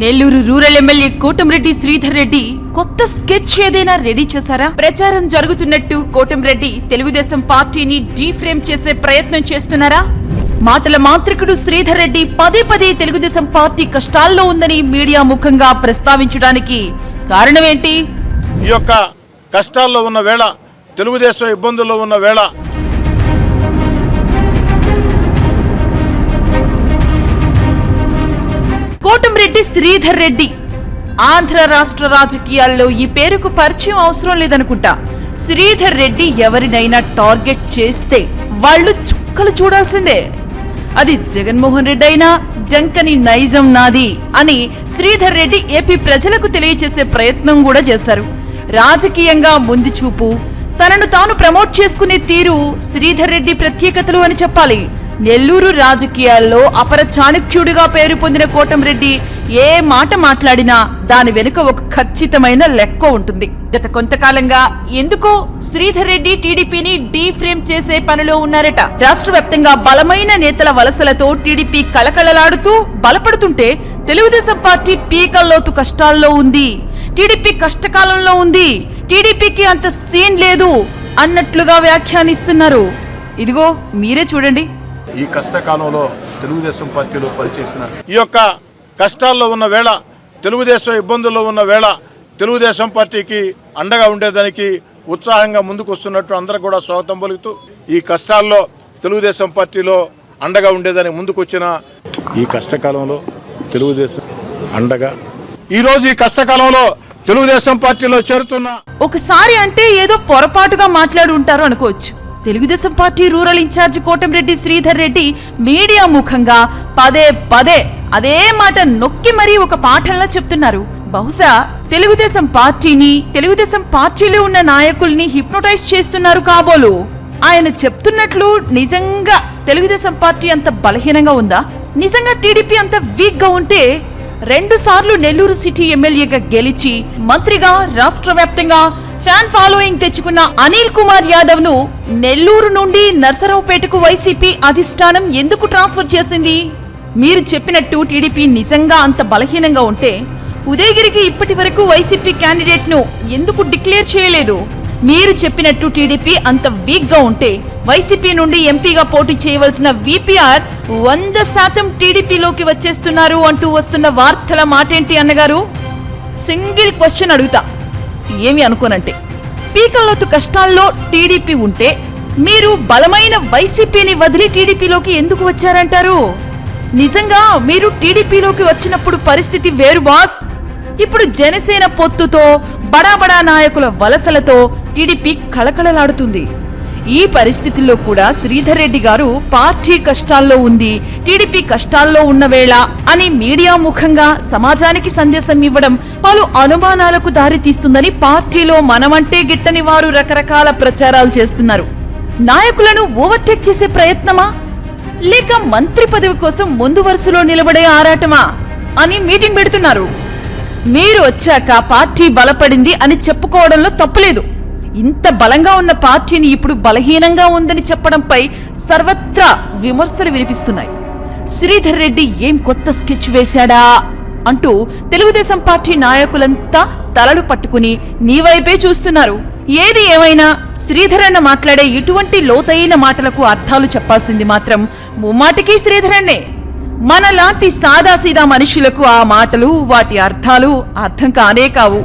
Nellore rural MLA Kotamreddy Sridhar Reddy కొత్త sketch ఏదైనా ready చేశారా? ప్రచారం జరుగుతున్నట్టు కోటంరెడ్డి తెలుగుదేశం పార్టీని డీఫ్రేమ్ చేసే ప్రయత్నం చేస్తున్నారా? మాటల మాంత్రికుడు శ్రీధర్ రెడ్డి పదే పదే తెలుగుదేశం పార్టీ కష్టాల్లో ఉందని మీడియా ముఖంగా ప్రస్తావించడానికి కారణమేంటి ఈ యొక్క కష్టాల్లో ఉన్న వేళ తెలుగుదేశం ఇబ్బందుల్లో ఉన్న వేళ కోటంరెడ్డి శ్రీధర్ రెడ్డి. ఆంధ్ర రాష్ట్ర రాజకీయాల్లో ఈ పేరుకు పరిచయం అవసరం లేదనుకుంటా. శ్రీధర్ రెడ్డి ఎవరినైనా టార్గెట్ చేస్తే వాళ్ళు చుక్కలు చూడాల్సిందే. అది జగన్మోహన్ రెడ్డి అయినా జంకని నైజం నాది అని శ్రీధర్ రెడ్డి ఏపీ ప్రజలకు తెలియజేసే ప్రయత్నం కూడా చేశారు. రాజకీయంగా ముందు చూపు తనను తాను ప్రమోట్ చేసుకునే తీరు శ్రీధర్ రెడ్డి ప్రత్యేకతలు అని చెప్పాలి. నెల్లూరు రాజకీయాల్లో అపర చాణక్యుడిగా పేరు పొందిన కోటంరెడ్డి ఏ మాట మాట్లాడినా దాని వెనుక ఒక ఖచ్చితమైన లెక్క ఉంటుంది. గత కొంతకాలంగా ఎందుకో శ్రీధర్ రెడ్డి టీడీపీని డీఫ్రేమ్ చేసే పనిలో ఉన్నారట. రాష్ట్ర వ్యాప్తంగా బలమైన నేతల వలసలతో టీడీపీ కలకలలాడుతూ బలపడుతుంటే తెలుగుదేశం పార్టీ పీకల్లోతు కష్టాల్లో ఉంది. టీడీపీ కష్టకాలంలో ఉంది. టీడీపీకి అంత సీన్ లేదు అన్నట్లుగా వ్యాఖ్యానిస్తున్నారు. ఇదిగో మీరే చూడండి. ఈ కష్టకాలంలో తెలుగుదేశం పార్టీలో పనిచేసిన ఈ యొక్క కష్టాల్లో ఉన్న వేళ తెలుగుదేశం ఇబ్బందుల్లో ఉన్న వేళ తెలుగుదేశం పార్టీకి అండగా ఉండేదానికి ఉత్సాహంగా ముందుకు వస్తున్నట్టు అందరూ కూడా స్వాగతం పలుకుతూ ఈ కష్టాల్లో తెలుగుదేశం పార్టీలో అండగా ఉండేదానికి ముందుకొచ్చిన ఈ కష్టకాలంలో తెలుగుదేశం అండగా ఈరోజు ఈ కష్టకాలంలో తెలుగుదేశం పార్టీలో చేరుతున్న ఒకసారి అంటే ఏదో పొరపాటుగా మాట్లాడి ఉంటారు అనుకోవచ్చు. Telugu Desam party rural incharge Kotamreddy Sridhar Reddy media ముఖంగా పదే పదే అదే మాట నొక్కి మరీ ఒక పాఠంలా చెప్తున్నారు. బహుశా తెలుగుదేశం పార్టీని తెలుగుదేశం పార్టీలో ఉన్న నాయకుల్ని హిప్నోటైజ్ చేస్తున్నారు కాబోలు. ఆయన చెప్తున్నట్లు నిజంగా తెలుగుదేశం పార్టీ అంత బలహీనంగా ఉందా? నిజంగా టీడీపీ అంత వీక్గా ఉంటే రెండు సార్లు నెల్లూరు సిటీ ఎమ్మెల్యేగా గెలిచి మంత్రిగా రాష్ట్ర వ్యాప్తంగా ఫ్యాన్ ఫాలోయింగ్ తెచ్చుకున్న అనిల్ కుమార్ యాదవ్ను నెల్లూరు నుండి నర్సరావుపేటకు వైసీపీ అధిష్టానం ఎందుకు ట్రాన్స్ఫర్ చేసింది? మీరు చెప్పినట్టు టీడీపీ నిజంగా అంత బలహీనంగా ఉంటే ఉదయగిరికి ఇప్పటి వరకు వైసీపీ క్యాండిడేట్ను ఎందుకు డిక్లేర్ చేయలేదు? మీరు చెప్పినట్టు టీడీపీ అంత వీక్గా ఉంటే వైసీపీ నుండి ఎంపీగా పోటీ చేయవలసిన విపిఆర్ వంద శాతం టీడీపీలోకి వచ్చేస్తున్నారు అంటూ వస్తున్న వార్తల మాటేంటి అన్నగారు? సింగిల్ క్వశ్చన్ అడుగుతా. ఏమి అనుకోనంటే పీకల్లోతు కష్టాల్లో టీడీపీ ఉంటే మీరు బలమైన వైసీపీని వదిలి టీడీపీలోకి ఎందుకు వచ్చారంటారు? నిజంగా మీరు టీడీపీలోకి వచ్చినప్పుడు పరిస్థితి వేరు బాస్. ఇప్పుడు జనసేన పొత్తుతో బడా బడా నాయకుల వలసలతో టీడీపీ కళకళలాడుతుంది. ఈ పరిస్థితుల్లో కూడా శ్రీధర్ రెడ్డి గారు పార్టీ కష్టాల్లో ఉంది టీడీపీ కష్టాల్లో ఉన్న వేళ అని మీడియా ముఖంగా సమాజానికి సందేశం ఇవ్వడం పలు అనుమానాలకు దారితీస్తుందని పార్టీలో మనమంటే గిట్టని వారు రకరకాల ప్రచారాలు చేస్తున్నారు. నాయకులను ఓవర్టేక్ చేసే ప్రయత్నమా? లేక మంత్రి పదవి కోసం ముందు వరుసలో నిలబడే ఆరాటమా? అని మీటింగ్ పెడుతున్నారు. మీరు వచ్చాక పార్టీ బలపడింది అని చెప్పుకోవడంలో తప్పులేదు. ఇంత బలంగా ఉన్న పార్టీని ఇప్పుడు బలహీనంగా ఉందని చెప్పడంపై సర్వత్రా విమర్శలు వినిపిస్తున్నాయి. శ్రీధర్ రెడ్డి ఏం కొత్త స్కెచ్ వేశాడా అంటూ తెలుగుదేశం పార్టీ నాయకులంతా తలలు పట్టుకుని నీ వైపే చూస్తున్నారు. ఏది ఏమైనా శ్రీధరన్న మాట్లాడే ఇటువంటి లోతైన మాటలకు అర్థాలు చెప్పాల్సింది మాత్రం ముమ్మాటికి శ్రీధరన్నే మనలాంటి సాదాసీదా మనుషులకు ఆ మాటలు వాటి అర్థాలు అర్థం కానే కావు.